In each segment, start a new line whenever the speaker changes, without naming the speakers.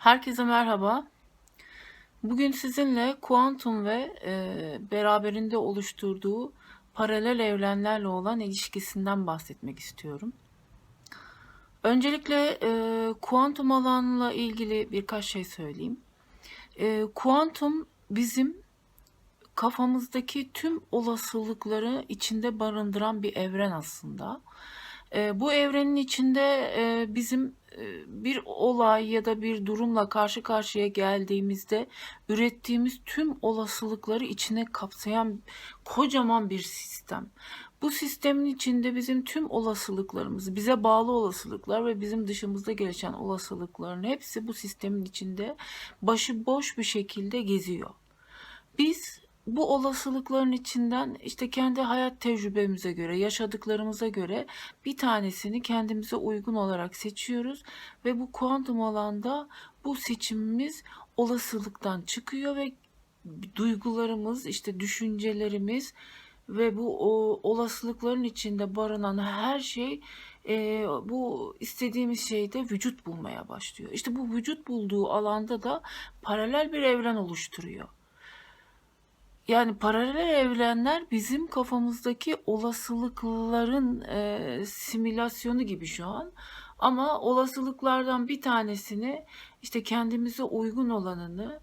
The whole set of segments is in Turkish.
Herkese merhaba. Bugün sizinle kuantum ve e, beraberinde oluşturduğu paralel evrenlerle olan ilişkisinden bahsetmek istiyorum. Öncelikle e, kuantum alanla ilgili birkaç şey söyleyeyim. E, kuantum bizim kafamızdaki tüm olasılıkları içinde barındıran bir evren aslında. E, bu evrenin içinde e, bizim bir olay ya da bir durumla karşı karşıya geldiğimizde ürettiğimiz tüm olasılıkları içine kapsayan kocaman bir sistem. Bu sistemin içinde bizim tüm olasılıklarımız, bize bağlı olasılıklar ve bizim dışımızda gelişen olasılıkların hepsi bu sistemin içinde başıboş bir şekilde geziyor. Biz bu olasılıkların içinden işte kendi hayat tecrübemize göre, yaşadıklarımıza göre bir tanesini kendimize uygun olarak seçiyoruz ve bu kuantum alanda bu seçimimiz olasılıktan çıkıyor ve duygularımız, işte düşüncelerimiz ve bu o, olasılıkların içinde barınan her şey e, bu istediğimiz şeyde vücut bulmaya başlıyor. İşte bu vücut bulduğu alanda da paralel bir evren oluşturuyor. Yani paralel evrenler bizim kafamızdaki olasılıkların e, simülasyonu gibi şu an. Ama olasılıklardan bir tanesini işte kendimize uygun olanını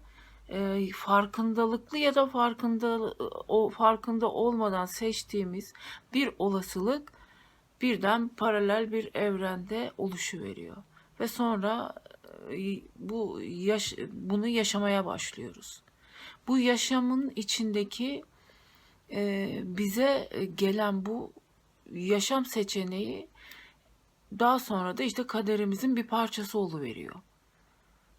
e, farkındalıklı ya da farkında o farkında olmadan seçtiğimiz bir olasılık birden paralel bir evrende oluşuveriyor ve sonra e, bu yaş bunu yaşamaya başlıyoruz bu yaşamın içindeki e, bize gelen bu yaşam seçeneği daha sonra da işte kaderimizin bir parçası oluveriyor.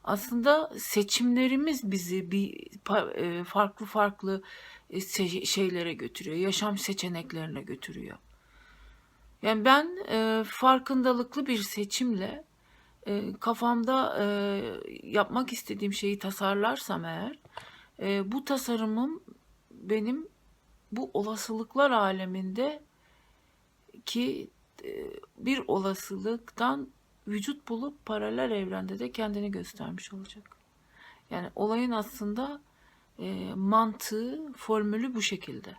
Aslında seçimlerimiz bizi bir e, farklı farklı e, şeylere götürüyor. Yaşam seçeneklerine götürüyor. Yani ben e, farkındalıklı bir seçimle e, kafamda e, yapmak istediğim şeyi tasarlarsam eğer e, bu tasarımım benim bu olasılıklar aleminde ki e, bir olasılıktan vücut bulup paralel evrende de kendini göstermiş olacak. Yani olayın aslında e, mantığı, formülü bu şekilde.